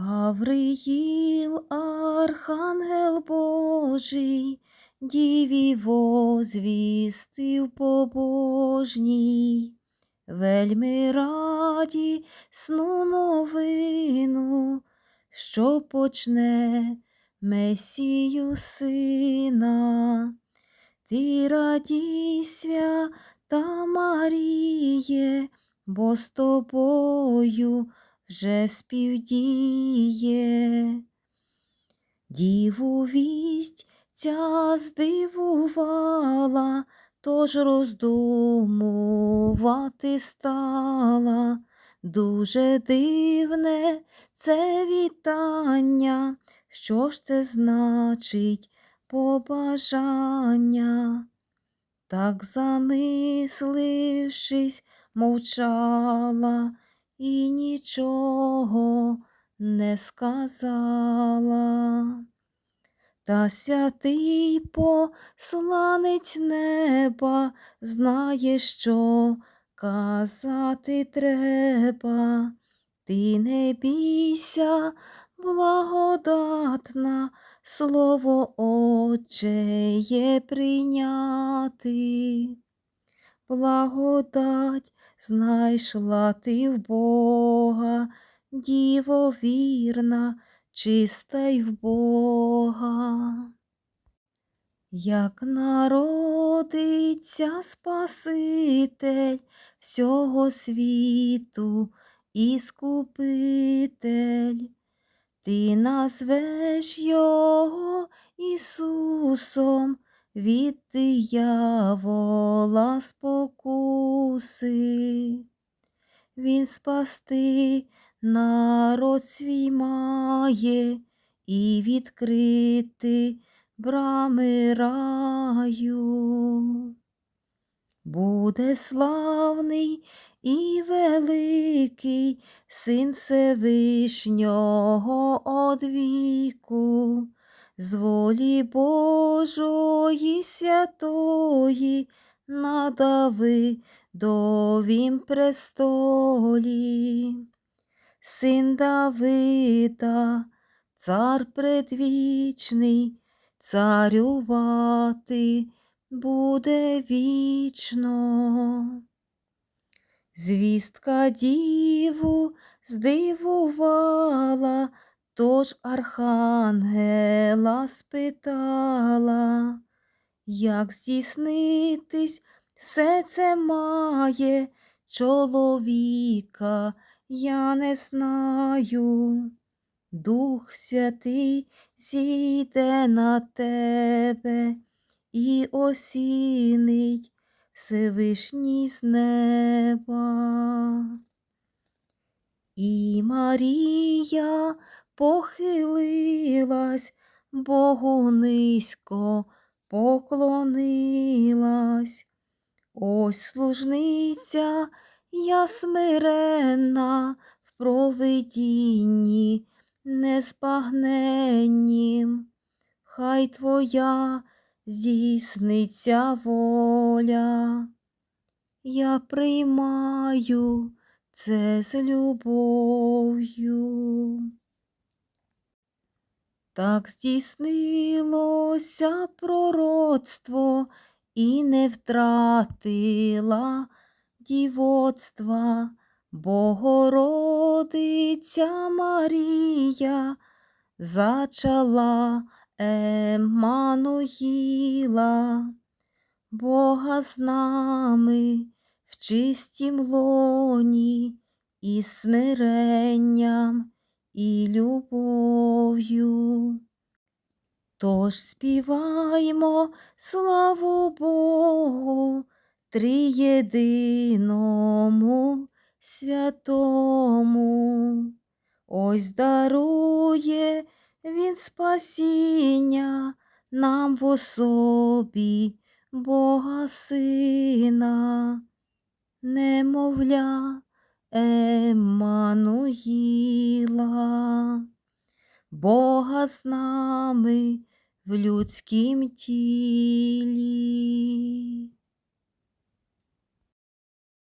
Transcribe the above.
Гавриїл, архангел Божий, діві возвістив побожній, вельми раді сну новину, що почне Месію сина. Ти радій, свята Маріє, бо з тобою вже співдіє. Діву вість ця здивувала, тож роздумувати стала. Дуже дивне це вітання, що ж це значить побажання? Так замислившись, мовчала і нічого не сказала. Та святий посланець неба знає, що казати треба. Ти не бійся, благодатна, слово Отче є прийняти. Благодать знайшла ти в Бога, діво вірна, чиста й в Бога. Як народиться Спаситель всього світу і Скупитель, ти назвеш його Ісусом від диявола спокуси. Він спасти народ свій має і відкрити брами раю. Буде славний і великий син Всевишнього од віку, з волі Божої святої на Давидовім престолі. Син Давида, цар предвічний, царювати буде вічно. Звістка діву здивувала, тож архангела спитала, як здійснитись все це має чоловіка, я не знаю. Дух Святий зійде на тебе і осінить Всевишній з неба. І Марія похилилась, Богу низько поклонилась. Ось служниця я смиренна в провидінні незбагненнім. Хай твоя здійсниться воля. Я приймаю це з любов'ю. Так здійснилося пророцтво і не втратила дівоцтва, Богородиця Марія зачала Еммануїла, Бога з нами в чистім лоні і смиренням і любов'ю. Тож співаймо славу Богу, триєдиному святому, ось дарує Він спасіння нам в особі Бога Сина, немовля Еммануїла, Бога з нами в людськім тілі.